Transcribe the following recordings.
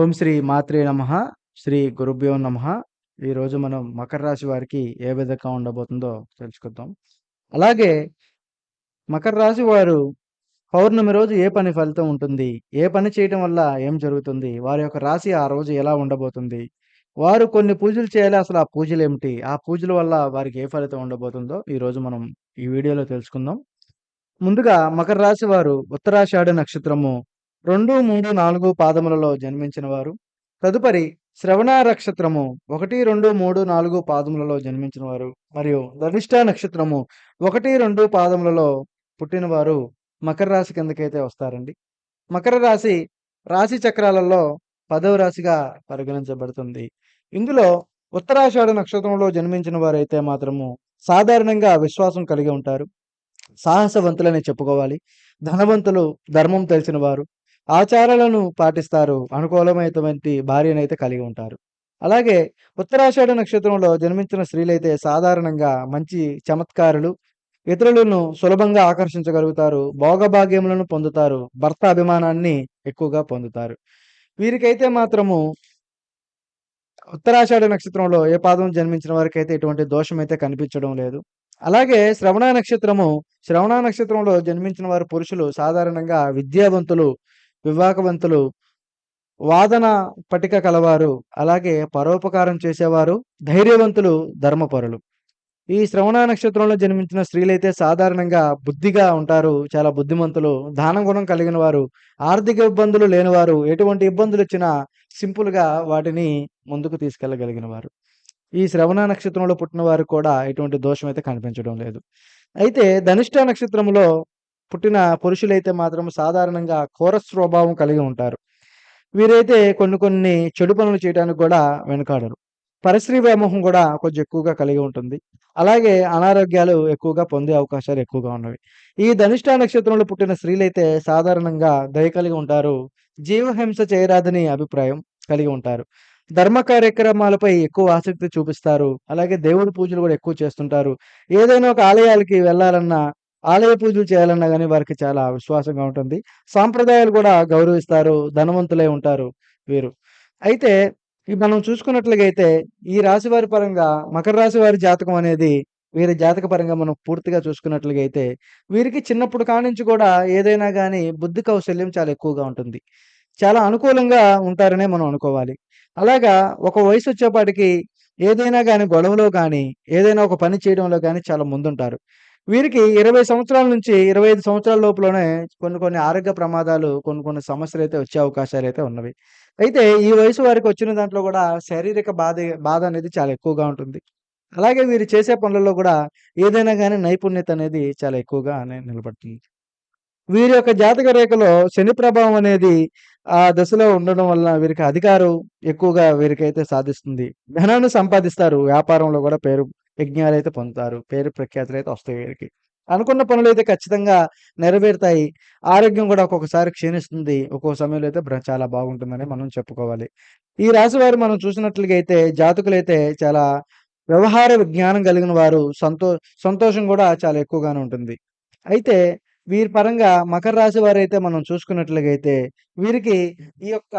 ఓం శ్రీ మాత్రే నమ శ్రీ గురుభ్యో నమ. ఈరోజు మనం మకర రాశి వారికి ఏ విధంగా ఉండబోతుందో తెలుసుకుందాం. అలాగే మకర రాశి వారు పౌర్ణమి రోజు ఏ పని ఫలితం ఉంటుంది ఏ పని చేయటం వల్ల ఏం జరుగుతుంది వారి యొక్క రాశి ఆ రోజు ఎలా ఉండబోతుంది వారు కొన్ని పూజలు చేయాలి అసలు ఆ పూజలు ఏమిటి ఆ పూజల వల్ల వారికి ఏ ఫలితం ఉండబోతుందో ఈరోజు మనం ఈ వీడియోలో తెలుసుకుందాం. ముందుగా మకర రాశి వారు ఉత్తరాషాఢ నక్షత్రము రెండు మూడు నాలుగు పాదములలో జన్మించిన వారు తదుపరి శ్రవణ నక్షత్రము ఒకటి రెండు మూడు నాలుగు పాదములలో జన్మించిన వారు మరియు ధనిష్ట నక్షత్రము. ఒకటి రెండు పాదములలో పుట్టినవారు మకర రాశి కిందకైతే వస్తారండి. మకర రాశి రాశి చక్రాలలో పదవ రాశిగా పరిగణించబడుతుంది. ఇందులో ఉత్తరాషాఢ నక్షత్రంలో జన్మించిన వారైతే మాత్రము సాధారణంగా విశ్వాసం కలిగి ఉంటారు. సాహసవంతులని చెప్పుకోవాలి. ధనవంతులు ధర్మం తెలిసిన వారు. ఆచారాలను పాటిస్తారు. అనుకూలమైనటువంటి భార్యనైతే కలిగి ఉంటారు. అలాగే ఉత్తరాషాఢ నక్షత్రంలో జన్మించిన స్త్రీలైతే సాధారణంగా మంచి చమత్కారులు ఇతరులను సులభంగా ఆకర్షించగలుగుతారు భోగభాగ్యములను పొందుతారు భర్త అభిమానాన్ని ఎక్కువగా పొందుతారు. వీరికైతే మాత్రము ఉత్తరాషాఢ నక్షత్రంలో ఏ పాదం జన్మించిన వారికైతే ఎటువంటి దోషం అయితే కనిపించడం లేదు. అలాగే శ్రవణ నక్షత్రము శ్రవణ నక్షత్రంలో జన్మించిన వారు పురుషులు సాధారణంగా విద్యావంతులు వివాహవంతులు వాదన పటిక కలవారు అలాగే పరోపకారం చేసేవారు ధైర్యవంతులు ధర్మపరులు. ఈ శ్రవణ నక్షత్రంలో జన్మించిన స్త్రీలైతే సాధారణంగా బుద్ధిగా ఉంటారు చాలా బుద్ధిమంతులు దాన గుణం కలిగిన వారు ఆర్థిక ఇబ్బందులు లేనివారు ఎటువంటి ఇబ్బందులు వచ్చినా సింపుల్గా వాటిని ముందుకు తీసుకెళ్ళగలిగిన వారు. ఈ శ్రవణ నక్షత్రంలో పుట్టిన వారు కూడా ఎటువంటి దోషం అయితే కనిపించడం లేదు. అయితే ధనిష్ట నక్షత్రంలో పుట్టిన పురుషులైతే మాత్రం సాధారణంగా కోర స్వభావం కలిగి ఉంటారు. వీరైతే కొన్ని కొన్ని చెడు పనులు చేయడానికి కూడా వెనుకాడరు. పరిశ్రీ వ్యామోహం కూడా కొంచెం ఎక్కువగా కలిగి ఉంటుంది. అలాగే అనారోగ్యాలు ఎక్కువగా పొందే అవకాశాలు ఎక్కువగా ఉన్నవి. ఈ ధనిష్ట నక్షత్రంలో పుట్టిన స్త్రీలైతే సాధారణంగా దయ కలిగి ఉంటారు. జీవహింస చేయరాదని అభిప్రాయం కలిగి ఉంటారు. ధర్మ కార్యక్రమాలపై ఎక్కువ ఆసక్తి చూపిస్తారు. అలాగే దేవుడి పూజలు కూడా ఎక్కువ చేస్తుంటారు. ఏదైనా ఒక ఆలయాలకి వెళ్ళాలన్నా ఆలయ పూజలు చేయాలన్నా కానీ వారికి చాలా విశ్వాసంగా ఉంటుంది. సాంప్రదాయాలు కూడా గౌరవిస్తారు ధనవంతులై ఉంటారు వీరు. అయితే మనం చూసుకున్నట్లుగైతే ఈ రాశి వారి పరంగా మకర రాశి వారి జాతకం అనేది వీరి జాతక పరంగా మనం పూర్తిగా చూసుకున్నట్లుగైతే వీరికి చిన్నప్పుడు కానించి కూడా ఏదైనా కానీ బుద్ధి కౌశల్యం చాలా ఎక్కువగా ఉంటుంది. చాలా అనుకూలంగా ఉంటారనే మనం అనుకోవాలి. అలాగా ఒక వయసు వచ్చేపాటికి ఏదైనా కానీ గొడవలో కానీ ఏదైనా ఒక పని చేయడంలో కానీ చాలా ముందుంటారు. వీరికి ఇరవై సంవత్సరాల నుంచి ఇరవై ఐదు సంవత్సరాల లోపలనే కొన్ని కొన్ని ఆరోగ్య ప్రమాదాలు కొన్ని కొన్ని సమస్యలు అయితే వచ్చే అవకాశాలు అయితే ఉన్నవి. అయితే ఈ వయసు వారికి వచ్చిన దాంట్లో కూడా శారీరక బాధ బాధ అనేది చాలా ఎక్కువగా ఉంటుంది. అలాగే వీరు చేసే పనులలో కూడా ఏదైనా కానీ నైపుణ్యత అనేది చాలా ఎక్కువగా నిలబడుతుంది. వీరి యొక్క జాతక రేఖలో శని ప్రభావం అనేది ఆ దశలో ఉండడం వల్ల వీరికి అధికారం ఎక్కువగా వీరికైతే సాధిస్తుంది. ధనాన్ని సంపాదిస్తారు వ్యాపారంలో కూడా పేరు యజ్ఞాలు అయితే పొందుతారు పేరు ప్రఖ్యాతులు అయితే వస్తాయి వీరికి. అనుకున్న పనులు అయితే ఖచ్చితంగా నెరవేరుతాయి. ఆరోగ్యం కూడా ఒక్కొక్కసారి క్షీణిస్తుంది. ఒక్కొక్క సమయంలో అయితే చాలా బాగుంటుందని మనం చెప్పుకోవాలి. ఈ రాశి వారు మనం చూసినట్లుగా అయితే జాతకులైతే చాలా వ్యవహార విజ్ఞానం కలిగిన వారు సంతో సంతోషం కూడా చాలా ఎక్కువగానే ఉంటుంది. అయితే వీరి పరంగా మకర రాశి వారు అయితే మనం చూసుకున్నట్లుగైతే వీరికి ఈ యొక్క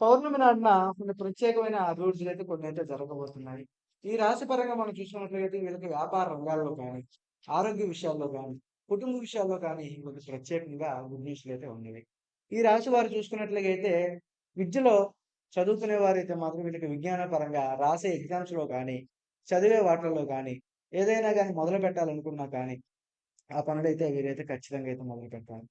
పౌర్ణమి నాడున కొన్ని ప్రత్యేకమైన అభివృద్ధులు అయితే కొన్ని అయితే జరగబోతున్నాయి. ఈ రాశి పరంగా మనం చూసుకున్నట్లయితే వీళ్ళకి వ్యాపార రంగాల్లో కానీ ఆరోగ్య విషయాల్లో కానీ కుటుంబ విషయాల్లో కానీ వీళ్ళకి ప్రత్యేకంగా గుడ్ అయితే ఉన్నవి ఈ రాశి వారు చూసుకున్నట్లయితే విద్యలో చదువుకునే వారైతే మాత్రం వీళ్ళకి విజ్ఞాన పరంగా రాసే ఎగ్జామ్స్లో కానీ చదివే వాటిల్లో కానీ ఏదైనా కానీ మొదలు పెట్టాలనుకున్నా కానీ ఆ పనులైతే వీరైతే ఖచ్చితంగా అయితే మొదలు పెట్టాలి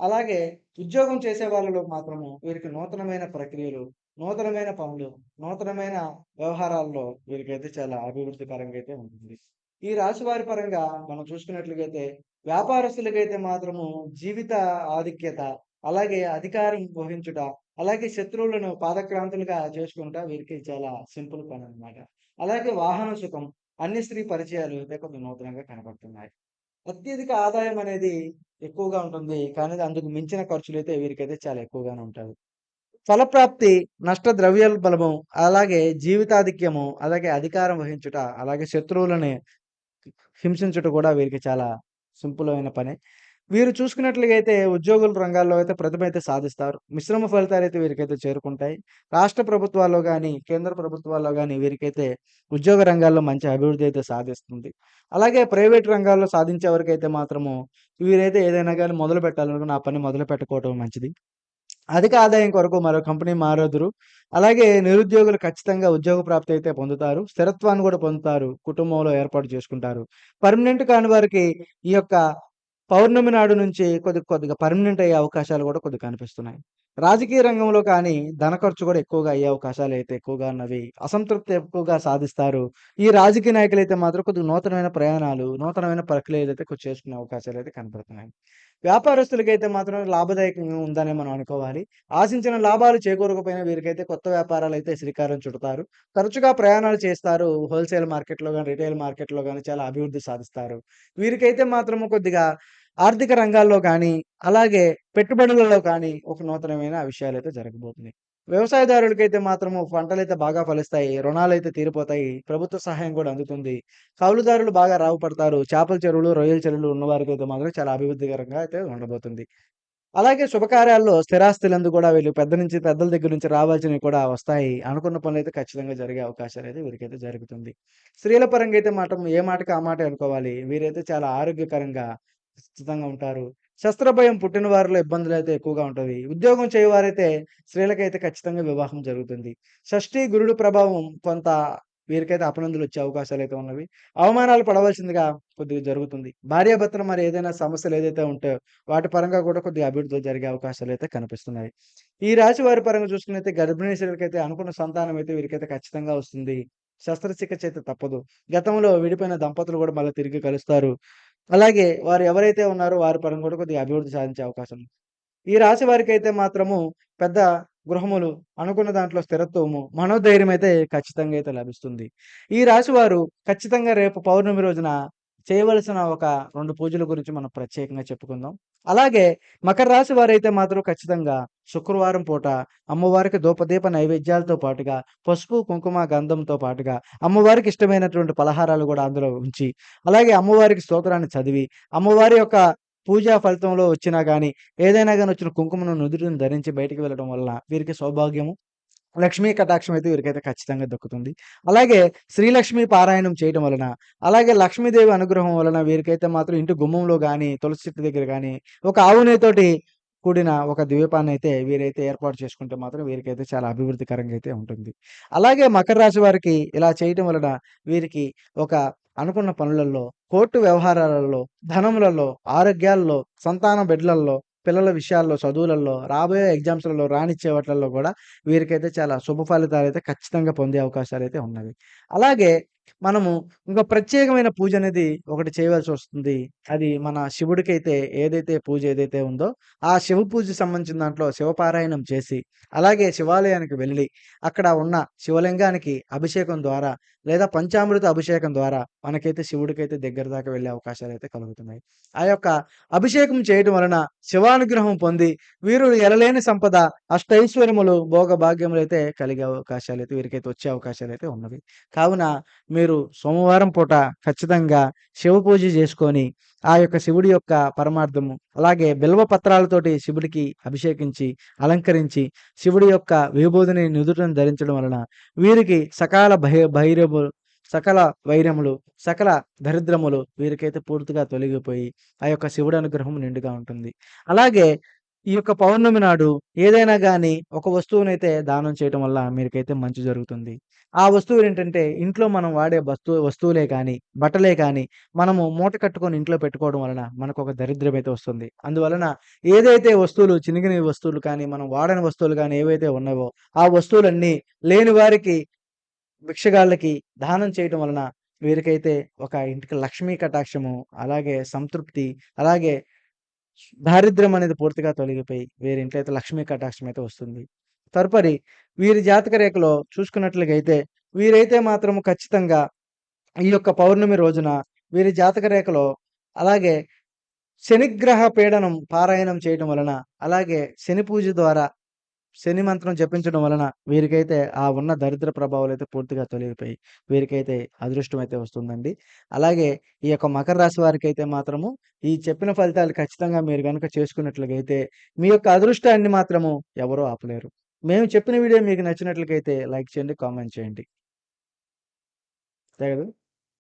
అలాగే ఉద్యోగం చేసే వాళ్ళలో మాత్రము వీరికి నూతనమైన ప్రక్రియలు నూతనమైన పనులు నూతనమైన వ్యవహారాల్లో వీరికైతే చాలా అభివృద్ధికరంగా అయితే ఉంటుంది. ఈ రాశి వారి పరంగా మనం చూసుకున్నట్లుగైతే వ్యాపారస్తులకైతే మాత్రము జీవిత ఆధిక్యత అలాగే అధికారం వహించుట అలాగే శత్రువులను పాదక్రాంతులుగా చేసుకుంటా వీరికి చాలా సింపుల్ పని అనమాట అలాగే వాహన సుఖం అన్ని స్త్రీ పరిచయాలు అయితే కొంచెం నూతనంగా కనబడుతున్నాయి. అత్యధిక ఆదాయం అనేది ఎక్కువగా ఉంటుంది కానీ అందుకు మించిన ఖర్చులు అయితే వీరికైతే చాలా ఎక్కువగానే ఉంటాయి. ఫలప్రాప్తి నష్ట ద్రవ్యాల బలము అలాగే జీవితాధిక్యము అలాగే అధికారం వహించుట అలాగే శత్రువులని హింసించుట కూడా వీరికి చాలా సింపుల్ అయిన పని వీరు చూసుకున్నట్లయితే ఉద్యోగుల రంగాల్లో అయితే ప్రతిభ అయితే సాధిస్తారు. మిశ్రమ ఫలితాలు అయితే వీరికైతే చేరుకుంటాయి. రాష్ట్ర ప్రభుత్వాల్లో కానీ కేంద్ర ప్రభుత్వాల్లో కానీ వీరికైతే ఉద్యోగ రంగాల్లో మంచి అభివృద్ధి అయితే సాధిస్తుంది. అలాగే ప్రైవేట్ రంగాల్లో సాధించే వరకైతే మాత్రము వీరైతే ఏదైనా కానీ మొదలు పెట్టాలనుకున్న ఆ పని మొదలు పెట్టుకోవటం మంచిది. అధిక ఆదాయం కొరకు మరో కంపెనీ మారదురు అలాగే నిరుద్యోగులు ఖచ్చితంగా ఉద్యోగ ప్రాప్తి అయితే పొందుతారు. స్థిరత్వాన్ని కూడా పొందుతారు. కుటుంబంలో ఏర్పాటు చేసుకుంటారు. పర్మనెంట్ కాని వారికి ఈ యొక్క పౌర్ణమి నాడు నుంచి కొద్ది కొద్దిగా పర్మనెంట్ అయ్యే అవకాశాలు కూడా కొద్దిగా కనిపిస్తున్నాయి. రాజకీయ రంగంలో కానీ ధన ఖర్చు కూడా ఎక్కువగా అయ్యే అవకాశాలు అయితే ఎక్కువగా ఉన్నవి. అసంతృప్తి ఎక్కువగా సాధిస్తారు. ఈ రాజకీయ నాయకులు అయితే మాత్రం కొద్దిగా నూతనమైన ప్రయాణాలు, నూతనమైన ప్రక్రియలు అయితే చేసుకునే అవకాశాలు అయితే కనపడుతున్నాయి. వ్యాపారస్తులకైతే మాత్రం లాభదాయకంగా ఉందనే మనం అనుకోవాలి. ఆశించిన లాభాలు చేకూరకపోయినా వీరికైతే కొత్త వ్యాపారాలు అయితే శ్రీకారం చుడతారు. తరచుగా ప్రయాణాలు చేస్తారు. హోల్‌సేల్ మార్కెట్‌లో కానీ రిటైల్ మార్కెట్‌లో గాని చాలా అభివృద్ధి సాధిస్తారు. వీరికైతే మాత్రము కొద్దిగా ఆర్థిక రంగాల్లో కానీ అలాగే పెట్టుబడులలో కానీ ఒక నూతనమైన విషయాలు అయితే జరగబోతున్నాయి. వ్యవసాయదారులకైతే మాత్రము పంటలైతే బాగా ఫలిస్తాయి. రుణాలైతే తీరిపోతాయి. ప్రభుత్వ సహాయం కూడా అందుతుంది. కౌలుదారులు బాగా రావుపడతారు చేపల చెరువులు, రొయ్యల చెరువులు ఉన్నవారికైతే మాత్రం చాలా అభివృద్ధికరంగా అయితే ఉండబోతుంది. అలాగే శుభకార్యాల్లో స్థిరాస్తులందు కూడా వీళ్ళు పెద్ద నుంచి పెద్దల దగ్గర నుంచి రావాల్సినవి కూడా వస్తాయి. అనుకున్న పనులైతే ఖచ్చితంగా జరిగే అవకాశాలు అయితే వీరికైతే జరుగుతుంది. స్త్రీల పరంగా అయితే మాత్రం ఏ మాటకి ఆ మాట అనుకోవాలి. వీరైతే చాలా ఆరోగ్యకరంగా ఖచ్చితంగా ఉంటారు. శస్త్రభయం పుట్టిన వారిలో ఇబ్బందులు అయితే ఎక్కువగా ఉంటుంది ఉద్యోగం చేయవారైతే స్త్రీలకైతే ఖచ్చితంగా వివాహం జరుగుతుంది. షష్ఠి, గురుడు ప్రభావం కొంత వీరికైతే అపనందులు వచ్చే అవకాశాలు అయితే ఉన్నవి. అవమానాలు పడవలసిందిగా కొద్దిగా జరుగుతుంది. భార్యాభర్తల మరి ఏదైనా సమస్యలు ఏదైతే ఉంటాయో వాటి పరంగా కూడా కొద్దిగా అభివృద్ధి జరిగే అవకాశాలు అయితే కనిపిస్తున్నాయి. ఈ రాశి వారి పరంగా చూసుకున్నైతే గర్భిణీ స్త్రీలకైతే అనుకున్న సంతానం అయితే వీరికైతే ఖచ్చితంగా వస్తుంది. శస్త్రచికిత్స అయితే తప్పదు. గతంలో విడిపోయిన దంపతులు కూడా మళ్ళీ తిరిగి కలుస్తారు. అలాగే వారు ఎవరైతే ఉన్నారో వారి పరం కూడా కొద్దిగా అభివృద్ధి సాధించే అవకాశం ఉంది. ఈ రాశి వారికైతే మాత్రము పెద్ద గృహములు, అనుకున్న దాంట్లో స్థిరత్వము, మనోధైర్యం అయితే ఖచ్చితంగా అయితే లభిస్తుంది. ఈ రాశి వారు ఖచ్చితంగా రేపు పౌర్ణమి రోజున చేయవలసిన ఒక రెండు పూజల గురించి మనం ప్రత్యేకంగా చెప్పుకుందాం. అలాగే మకర రాశి వారైతే మాత్రం ఖచ్చితంగా శుక్రవారం పూట అమ్మవారికి ధూపదీప నైవేద్యాలతో పాటుగా పసుపు, కుంకుమ, గంధంతో పాటుగా అమ్మవారికి ఇష్టమైనటువంటి పలహారాలు కూడా అందులో ఉంచి, అలాగే అమ్మవారికి స్తోత్రాన్ని చదివి, అమ్మవారి యొక్క పూజా ఫలితంలో వచ్చినా కానీ ఏదైనా కానీ వచ్చిన కుంకుమను నుదుటిన ధరించి బయటికి వెళ్ళడం వలన వీరికి సౌభాగ్యము, లక్ష్మీ కటాక్షం అయితే వీరికైతే ఖచ్చితంగా దక్కుతుంది. అలాగే శ్రీలక్ష్మి పారాయణం చేయడం వలన, అలాగే లక్ష్మీదేవి అనుగ్రహం వలన వీరికైతే మాత్రం ఇంటి గుమ్మంలో కానీ తులసి చెట్టు దగ్గర కానీ ఒక ఆవునేతోటి కూడిన ఒక ద్వీపాన్నయితే వీరైతే ఏర్పాటు చేసుకుంటే మాత్రం వీరికైతే చాలా అభివృద్ధికరంగా అయితే ఉంటుంది. అలాగే మకర రాశి వారికి ఇలా చేయటం వలన వీరికి ఒక అనుకున్న పనులలో, కోర్టు వ్యవహారాలలో, ధనములలో, ఆరోగ్యాల్లో, సంతాన బిడ్డలలో పిల్లల విషయాల్లో, చదువులలో, రాబోయే ఎగ్జామ్స్‌లలో రానిచ్చే వాటిలలో కూడా వీరికైతే చాలా శుభ అయితే ఖచ్చితంగా పొందే అవకాశాలు అయితే ఉన్నవి. అలాగే మనము ఇంకో ప్రత్యేకమైన పూజ అనేది ఒకటి చేయవలసి వస్తుంది అది మన శివుడికైతే ఏదైతే పూజ ఏదైతే ఉందో, ఆ శివ పూజ సంబంధించిన దాంట్లో శివపారాయణం చేసి, అలాగే శివాలయానికి వెళ్ళి, అక్కడ ఉన్న శివలింగానికి అభిషేకం ద్వారా లేదా పంచామృత అభిషేకం ద్వారా మనకైతే శివుడికైతే దగ్గర దాకా వెళ్ళే అవకాశాలు అయితే కలుగుతున్నాయి. ఆ యొక్క అభిషేకం చేయడం వలన శివానుగ్రహం పొంది వీరు ఎలలేని సంపద, అష్టైశ్వర్యములు, అయితే కలిగే అవకాశాలు అయితే వీరికైతే వచ్చే అవకాశాలు అయితే ఉన్నవి. కావున మీరు సోమవారం పూట ఖచ్చితంగా శివ పూజ చేసుకొని, ఆ యొక్క శివుడి యొక్క పరమార్థము, అలాగే బిల్వ పత్రాలతోటి శివుడికి అభిషేకించి, అలంకరించి, శివుడి యొక్క విభూదిని నుదుటన ధరించడం వలన వీరికి సకాల భై భైరవులు సకల వైరములు, సకల దరిద్రములు వీరికైతే పూర్తిగా తొలగిపోయి, ఆ యొక్క శివుడి అనుగ్రహం నిండుగా ఉంటుంది. అలాగే ఈ యొక్క పౌర్ణమి నాడు ఏదైనా కానీ ఒక వస్తువునైతే దానం చేయటం వల్ల మీరికైతే మంచి జరుగుతుంది. ఆ వస్తువులేంటంటే ఇంట్లో మనం వాడే వస్తువు వస్తువులే కానీ, బట్టలే కానీ మనము మూట కట్టుకొని ఇంట్లో పెట్టుకోవడం వలన మనకు ఒక దరిద్రమైతే వస్తుంది. అందువలన ఏదైతే వస్తువులు చినిగిన వస్తువులు కానీ, మనం వాడని వస్తువులు కానీ ఏవైతే ఉన్నావో, ఆ వస్తువులన్నీ లేని వారికి, భిక్షగాళ్ళకి దానం చేయటం వలన వీరికైతే ఒక ఇంటికి లక్ష్మీ కటాక్షము, అలాగే సంతృప్తి, అలాగే దారిద్ర్యం అనేది పూర్తిగా తొలగిపోయి వీరి ఇంట్లో అయితే లక్ష్మీ కటాక్షం అయితే వస్తుంది. తదుపరి వీరి జాతక రేఖలో చూసుకున్నట్లుగా వీరైతే మాత్రము ఖచ్చితంగా ఈ యొక్క పౌర్ణమి రోజున వీరి జాతక రేఖలో అలాగే శనిగ్రహ పీడనం పారాయణం చేయడం వలన, అలాగే శని పూజ ద్వారా శని మంత్రం జపించడం వలన వీరికైతే ఆ ఉన్న దరిద్ర ప్రభావాలు అయితే పూర్తిగా తొలగిపోయి వీరికైతే అదృష్టం అయితే వస్తుందండి. అలాగే ఈ యొక్క మకర రాశి వారికైతే మాత్రము ఈ చెప్పిన ఫలితాలు ఖచ్చితంగా మీరు కనుక చేసుకున్నట్లుగైతే మీ యొక్క అదృష్టాన్ని మాత్రము ఎవరో ఆపలేరు. మేము చెప్పిన వీడియో మీకు నచ్చినట్లయితే లైక్ చేయండి, కామెంట్ చేయండి. అంతే కదా!